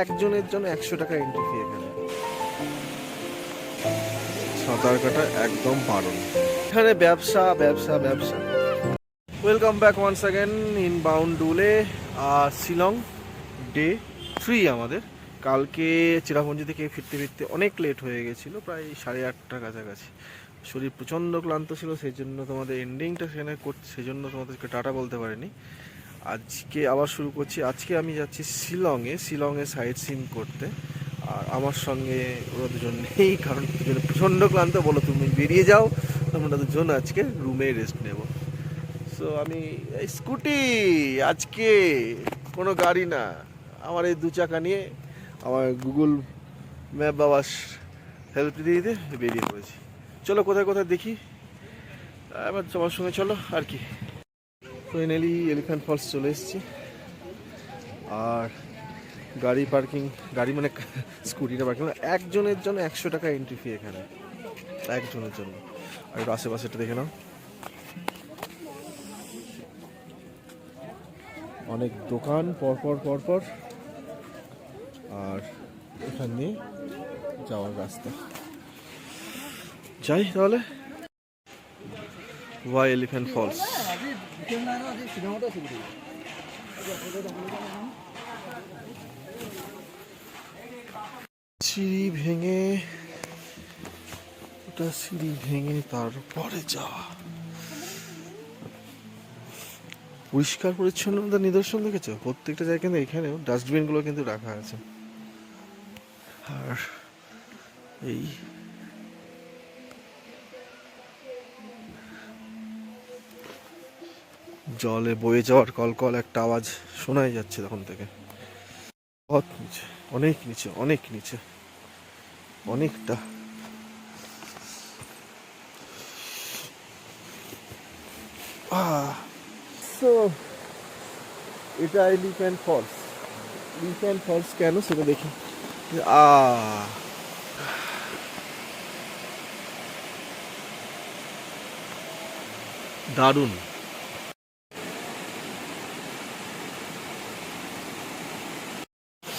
একজনের জন্য একশো টাকা এন্ট্রি ফি এখানে। সাঁতার কাটা একদম বারণ এখানে ব্যবসা ব্যবসা ব্যবসা। Welcome back once again in bound ডুলে আর শিলং ডে থ্রি আমাদের। কালকে চিরাপুঞ্জি থেকে ফিরতে ফিরতে অনেক লেট হয়ে গেছিল, প্রায় সাড়ে আটটার কাছাকাছি। শরীর প্রচণ্ড ক্লান্ত ছিল, সেই জন্য তোমাদের এন্ডিংটা সেখানে সেই জন্য তোমাদেরকে টাটা বলতে পারিনি। আজকে আবার শুরু করছি। আজকে আমি যাচ্ছি শিলংয়ে শিলংয়ে সাইট সিন করতে। আর আমার সঙ্গে ওরা দুজন নেই, কারণ দুজনে প্রচণ্ড ক্লান্ত। বলো তুমি বেরিয়ে যাও আমরা দুজন আজকে রুমে রেস্ট নেব। সো আমি স্কুটি আজকে কোনো গাড়ি না। আমার এই দু চাকা নিয়ে আমার গুগল ম্যাপ বাবা হেল্প দিয়ে দিতে বেরিয়ে পড়েছি। চলো কোথায় কোথায় দেখি। এবার তোমার সঙ্গে চলো, আর কি। ফাইনালি এলিফ্যান্ট ফলস চলে এসেছি। আর গাড়ি পার্কিং গাড়ি মানে স্কুটিটা পার্কিং একজনের জন্য একশো টাকা এন্ট্রি ফি এখানে। একজনের জন্য। আর একটু আশেপাশেটা দেখে নাও। অনেক দোকান পরপর পরপর আর এখান দিয়ে যাওয়ার রাস্তা। যাই তাহলে। ওয়াই এলিফ্যান্ট ফলস সিঁড়ি ভেঙে, ওটা সিঁড়ি ভেঙে তারপরে যাওয়া পরিষ্কার পরিচ্ছন্নতার নিদর্শন দেখেছ? প্রত্যেকটা জায়গায় কিন্তু এখানেও ডাস্টবিনগুলো কিন্তু রাখা আছে। আর এই জলে বয়ে যাওয়ার কলকল একটা আওয়াজ শোনাই যাচ্ছে তখন থেকে। বহুত নিচে, অনেক নিচে অনেক নিচে, অনেকটা। এটা এলিফ্যান্ট ফলস এলিফ্যান্ট ফলস কেন সেটা দেখি। আ দারুণ।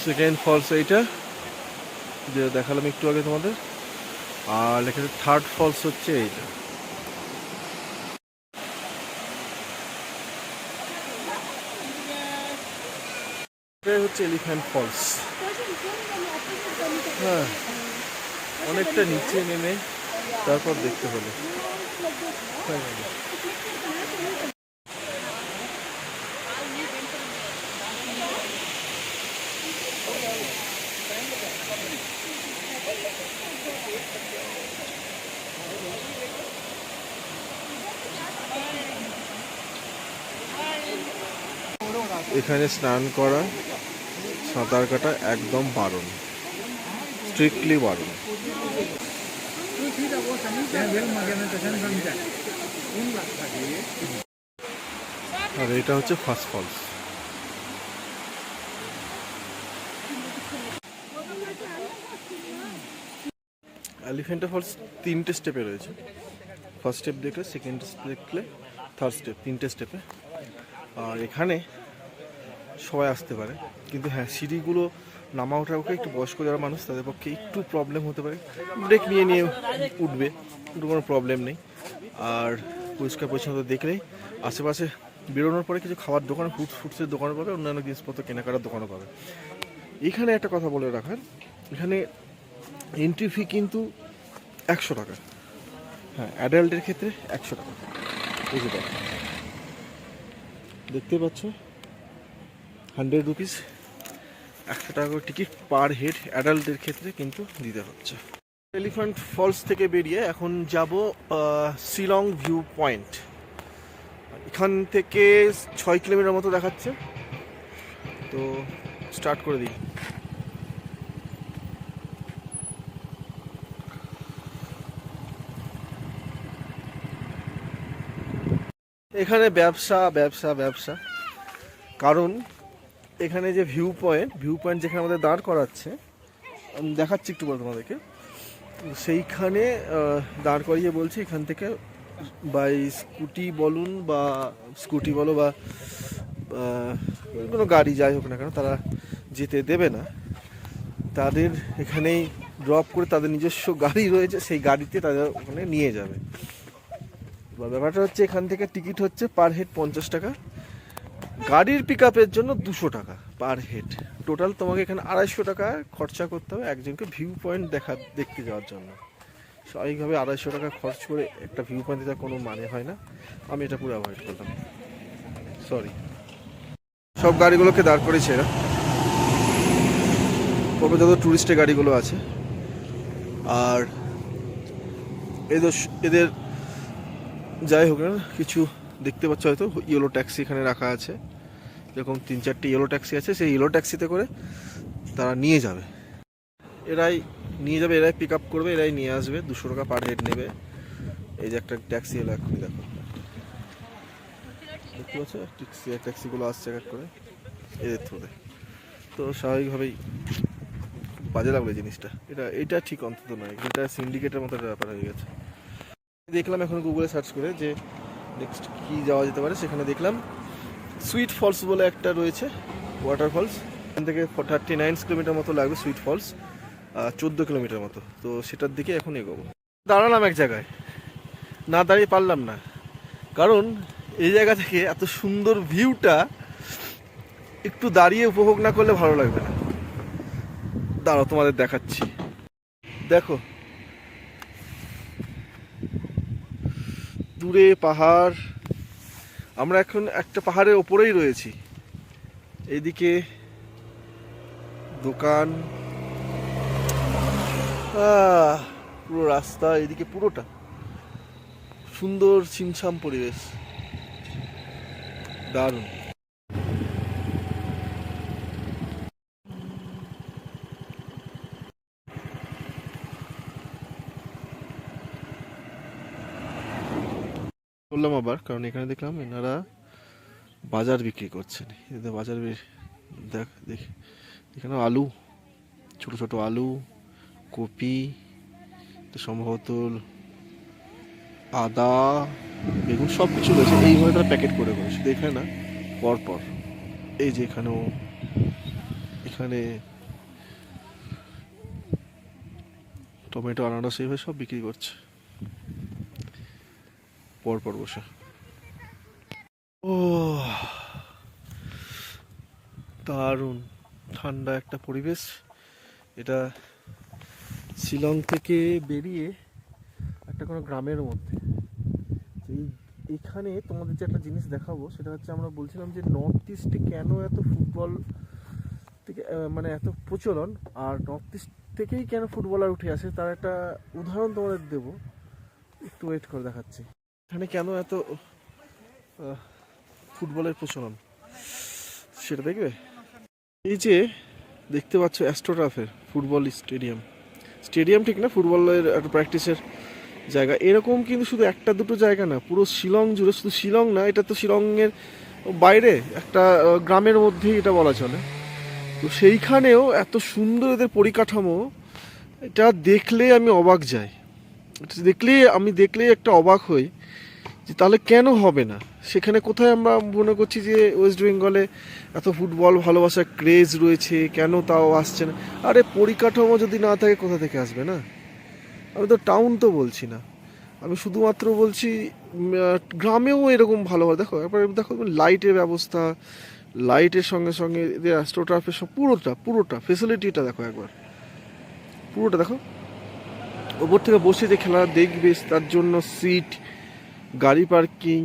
সেকেন্ড ফলস এইটা যে দেখালাম একটু আগে তোমাদের। আর এখানে থার্ড ফলস হচ্ছে এইটা এটাই হচ্ছে এলিফ্যান্ট ফলস হ্যাঁ। অনেকটা নিচে নেমে তারপর দেখতে হলো। এখানে স্নান করা, সাঁতার কাটা একদম বারণ স্ট্রিক্টলি বারণ। আর এটা হচ্ছে ফার্স্ট ফলস। এলিফেন্টা ফলস তিনটে স্টেপে রয়েছে। ফার্স্ট স্টেপ দেখলে, সেকেন্ড স্টেপ দেখলে, থার্ড স্টেপ, তিনটে স্টেপে। আর এখানে সবাই আসতে পারে। কিন্তু হ্যাঁ সিঁড়িগুলো নামা ওঠা ওঠা একটু বয়স্ক যারা মানুষ, তাদের পক্ষে একটু প্রবলেম হতে পারে। ব্রেক নিয়ে নিয়ে উঠবে, কিন্তু কোনো প্রবলেম নেই। আর পরিষ্কার পরিচ্ছন্নতা দেখলেই, আশেপাশে বেরোনোর পরে কিছু খাবার দোকান ফুড ফুডসের দোকানও পাবে, অন্যান্য জিনিসপত্র, কেনাকাটার দোকানও পাবে। এখানে একটা কথা বলে রাখার এখানে এন্ট্রি ফি কিন্তু একশো টাকা। হ্যাঁ অ্যাডাল্টের ক্ষেত্রে একশো টাকা। এই যে দেখো দেখতে পাচ্ছ? Hundred rupees. একশো টাকা করে টিকিট পার হেড অ্যাডাল্টের ক্ষেত্রে কিন্তু দিতে হচ্ছে। এলিফ্যান্ট ফলস থেকে বেরিয়ে এখন যাব শিলং ভিউ পয়েন্ট এখান থেকে ছয় কিলোমিটার মতো দেখাচ্ছে। তো স্টার্ট করে দিই। এখানে ব্যবসা ব্যবসা ব্যবসা। কারণ এখানে যে ভিউ পয়েন্ট ভিউ পয়েন্ট যেখানে আমাদের দাঁড় করাচ্ছে আমি দেখাচ্ছি একটু বলে তোমাদেরকে। সেইখানে দাঁড় করিয়ে বলছি, এখান থেকে বাই স্কুটি বলুন বা স্কুটি বলো বা কোনো গাড়ি যাই হোক না কেন, তারা যেতে দেবে না। তাদের এখানেই ড্রপ করে তাদের নিজস্ব গাড়ি রয়েছে, সেই গাড়িতে তাদের ওখানে নিয়ে যাবে। ব্যাপারটা হচ্ছে, এখান থেকে টিকিট হচ্ছে পার হেড পঞ্চাশ টাকা। গাড়ির পিক জন্য দুশো টাকা পার হেড টোটাল তোমাকে এখানে আড়াইশো টাকা খরচা করতে হবে একজনকে ভিউ পয়েন্ট দেখা, দেখতে যাওয়ার জন্য। স্বাভাবিকভাবে আড়াইশো টাকা খরচ করে একটা ভিউ পয়েন্ট দিতে কোনো মানে হয় না। আমি এটা পুরো অ্যাভয়েড করলাম। সরি সব গাড়িগুলোকে দাঁড় করেছে এরা। পরে যত টুরিস্টের গাড়িগুলো আছে। আর এদের এদের যাই হোক না কিছু দেখতে পাচ্ছ হয়তো। ইয়েলো ট্যাক্সি এখানে রাখা আছে। যেরকম তিন চারটে ইয়েলো ট্যাক্সি আছে, সেই ইয়েলো ট্যাক্সিতে করে তারা নিয়ে যাবে। এরাই নিয়ে যাবে, এরাই পিক আপ করবে, এরাই নিয়ে আসবে, দুশো টাকা পার হেড নেবে। এই যে একটা ট্যাক্সি এলো এখনই দেখো। দেখতে পাচ্ছ? ট্যাক্সি ট্যাক্সিগুলো আসছে এক করে এদের থ্রুতে তো। স্বাভাবিকভাবেই বাজে লাগল জিনিসটা। এটা এটা ঠিক অন্তত নয়, এটা সিন্ডিকেটের মতো একটা ব্যাপার হয়ে গেছে। দেখলাম এখন গুগলে সার্চ করে যে নেক্সট কি যাওয়া যেতে পারে, সেখানে দেখলাম সুইট ফলস বলে একটা রয়েছে ওয়াটার ফলস এখান থেকে থার্টি নাইন কিলোমিটার মতো লাগবে সুইট ফলস চোদ্দ কিলোমিটার মতো। তো সেটার দিকে এখন এগোবো। দাঁড়ালাম এক জায়গায়। না দাঁড়িয়ে পারলাম না। কারণ এই জায়গা থেকে এত সুন্দর ভিউটা একটু দাঁড়িয়ে উপভোগ না করলে ভালো লাগবে না। দাঁড়াও, তোমাদের দেখাচ্ছি। দেখো। দূরে পাহাড় আমরা এখন একটা পাহাড়ের ওপরেই রয়েছি। এদিকে দোকান। পুরো রাস্তা এদিকে পুরোটা। সুন্দর ছিমছাম পরিবেশ। দারুণ। বললাম আবার, কারণ এখানে দেখলাম এনারা বাজার বিক্রি করছেন। বাজার দেখ দেখ। এখানে আলু, ছোট ছোট আলু, কপি সম্ভবত আদা, বেগুন সব কিছু রয়েছে। এইভাবে তারা প্যাকেট করে করে, শুধু এখানে না, পরপর। এই যে এখানেও, এখানে টমেটো আনারস এইভাবে সব বিক্রি করছে। পরপর বসে। ও দারুণ। ঠান্ডা একটা পরিবেশ। এটা শিলং থেকে বেরিয়ে একটা কোনো গ্রামের মধ্যে। এই এখানে তোমাদের যে একটা জিনিস দেখাবো, সেটা হচ্ছে আমরা বলছিলাম যে নর্থ ইস্টে কেন এত ফুটবল থেকে মানে এত প্রচলন, আর নর্থ ইস্ট থেকেই কেন ফুটবলার উঠে আসে, তার একটা উদাহরণ তোমাদের দেবো। একটু ওয়েট করে দেখাচ্ছি। এখানে কেন এত ফুটবলের প্রচলন? সেটা দেখবে? এই যে দেখতে পাচ্ছ অ্যাস্ট্রোটাফের ফুটবল স্টেডিয়াম। স্টেডিয়াম ঠিক না, ফুটবলের একটা প্র্যাকটিসের জায়গা। এরকম কিন্তু শুধু একটা, দুটো জায়গা না, পুরো শিলং জুড়ে। শুধু শিলং না, এটা তো শিলংয়ের বাইরে, একটা গ্রামের মধ্যেই এটা বলা চলে। তো সেইখানেও এত সুন্দর এদের পরিকাঠামো, এটা দেখলে আমি অবাক যাই। দেখলে আমি দেখলেই একটা অবাক হই যে তাহলে কেন হবে না? সেখানে কোথায় আমরা মনে করছি যে ওয়েস্ট বেঙ্গলে এত ফুটবল ভালোবাসার ক্রেজ রয়েছে, কেন তাও আসছে না? আরে পরিকাঠামো যদি না থাকে, কোথা থেকে আসবে না? আমি তো টাউন তো বলছি না। আমি শুধুমাত্র বলছি গ্রামেও এরকম ভালো হয়। দেখো একবার দেখো লাইটের ব্যবস্থা লাইটের সঙ্গে সঙ্গে এদের অ্যাস্ট্রোটাফের সব পুরোটা পুরোটা ফেসিলিটিটা দেখো একবার। পুরোটা দেখো। ওপর থেকে বসে যে খেলা দেখবে, তার জন্য সিট গাড়ি পার্কিং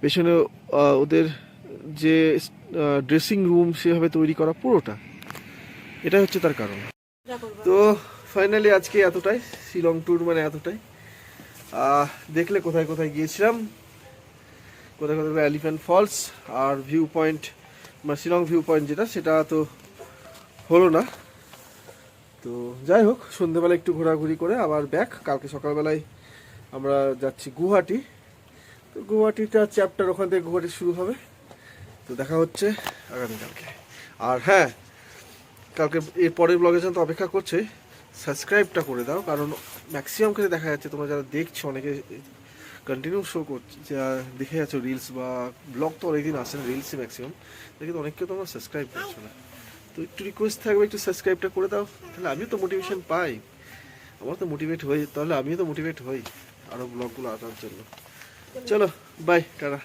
পেছনে ওদের যে ড্রেসিং রুম সেভাবে তৈরি করা পুরোটা। এটাই হচ্ছে তার কারণ। তো ফাইনালি আজকে এতটাই, শিলং ট্যুর মানে এতটাই। দেখলে কোথায় কোথায় গিয়েছিলাম, কোথায় কোথায় এলিফ্যান্ট ফলস আর ভিউ পয়েন্ট মানে শিলং ভিউ পয়েন্ট যেটা, সেটা তো হলো না। তো যাই হোক, সন্ধেবেলা একটু ঘোরাঘুরি করে আবার ব্যাক কালকে সকালবেলায় আমরা যাচ্ছি গুয়াহাটি। তো গুয়াহাটিটা চ্যাপ্টার ওখান থেকে গুয়াহাটি শুরু হবে। তো দেখা হচ্ছে আগামীকালকে। আর হ্যাঁ কালকে এর পরের ব্লগের জন্য তো অপেক্ষা করছে। সাবস্ক্রাইবটা করে দাও, কারণ ম্যাক্সিমাম ক্ষেত্রে দেখা যাচ্ছে। তোমরা যারা দেখছ, অনেকে কন্টিনিউ শো করছে, যা দেখে যাচ্ছ রিলস বা ব্লগ তো অনেকদিন আসে না রিলসই ম্যাক্সিমাম দেখি তো অনেককে তোমরা সাবস্ক্রাইব করছ না। তো একটু রিকোয়েস্ট থাকবে, একটু সাবস্ক্রাইবটা করে দাও। তাহলে আমিও তো মোটিভেশন পাই। আমার তো মোটিভেট হই, তাহলে আমিও তো মোটিভেট হই আরও ব্লগগুলো আসার জন্য। চলো বাই টাটা।